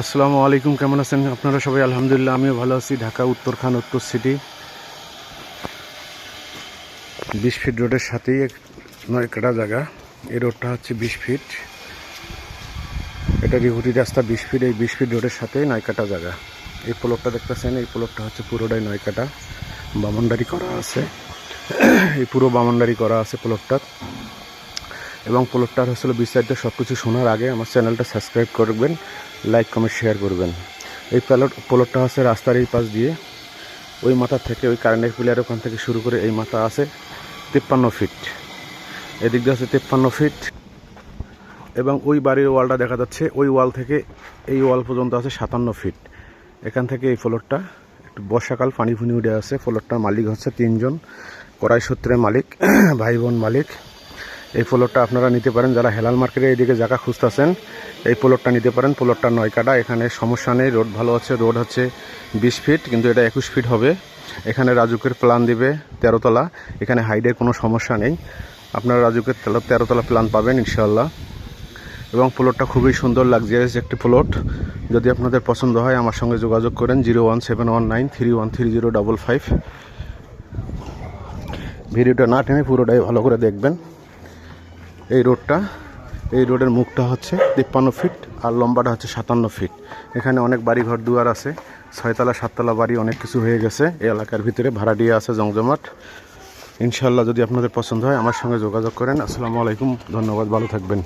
আসসালামু আলাইকুম, কেমন আছেন? আপনারা সবাই আলহামদুলিল্লাহ, আমিও ভালো আছি। ঢাকা উত্তরখান উত্তর সিটি। বিশ ফিট রোডের সাথেই এক নয় কাটা জায়গা। এই রোডটা হচ্ছে বিশ ফিট। এটা রিহুটি রাস্তা বিশ ফিট। এই বিশ ফিট রোডের সাথেই নয় কাটা জায়গা। এই প্লটটা দেখতেছেন? এই প্লটটা হচ্ছে পুরোটাই নয় কাটা বামনডারি করা আছে। এই পুরো বামনডারি করা আছে প্লটটার এবং প্লটটার আসলে বিস্তারিত সব কিছু শোনার আগে আমার চ্যানেলটা সাবস্ক্রাইব করবেন লাইক কমেন্ট শেয়ার করবেন। এই প্লট প্লটটা হচ্ছে রাস্তার এই পাশ দিয়ে। ওই মাথা থেকে, ওই কারেন্টের পিলার ওখান থেকে শুরু করে এই মাথা আছে তিপ্পান্ন ফিট এদিক দিয়ে আছে তিপ্পান্ন ফিট এবং ওই বাড়ির ওয়ালটা দেখা যাচ্ছে, ওই ওয়াল থেকে এই ওয়াল পর্যন্ত আছে সাতান্ন ফিট এখান থেকে এই ফ্লোরটা একটু বর্ষাকাল পানি ফুনি উঠে আছে। ফ্লোরটার মালিক হচ্ছে তিনজন, কড়াই সূত্রের মালিক ভাই বোন মালিক। এই প্লটটা আপনারা নিতে পারেন। যারা হেলাল মার্কেটে এইদিকে জায়গা খুঁজতেছেন, এই প্লটটা নিতে পারেন। প্লটটা নয় কাটা, এখানে সমস্যা নেই, রোড ভালো আছে। রোড হচ্ছে বিশ ফিট কিন্তু এটা একুশ ফিট হবে। এখানে রাজুকের প্ল্যান দিবে তেরোতলা। এখানে হাইডের কোনো সমস্যা নেই। আপনারা রাজুকের তেরো তেরোতলা প্ল্যান পাবেন ইনশাল্লাহ এবং প্লটটা খুবই সুন্দর লাগজিয়াস একটি প্লট। যদি আপনাদের পছন্দ হয়, আমার সঙ্গে যোগাযোগ করেন zero one seven one nine three one three zero double five. ভিডিওটা না টেনে পুরোটাই ভালো করে দেখবেন। এই রোডটা, এই রোডের মুখটা হচ্ছে তিপ্পান্ন ফিট আর লম্বাটা হচ্ছে সাতান্ন ফিট এখানে অনেক বাড়ি ঘর দুয়ার আছে, ছয়তলা, সাততলা বাড়ি অনেক কিছু হয়ে গেছে। এই এলাকার ভিতরে ভাড়া দিয়ে আছে জমজমাট। ইনশাল্লাহ যদি আপনাদের পছন্দ হয় আমার সঙ্গে যোগাযোগ করেন। আসসালামু আলাইকুম, ধন্যবাদ, ভালো থাকবেন।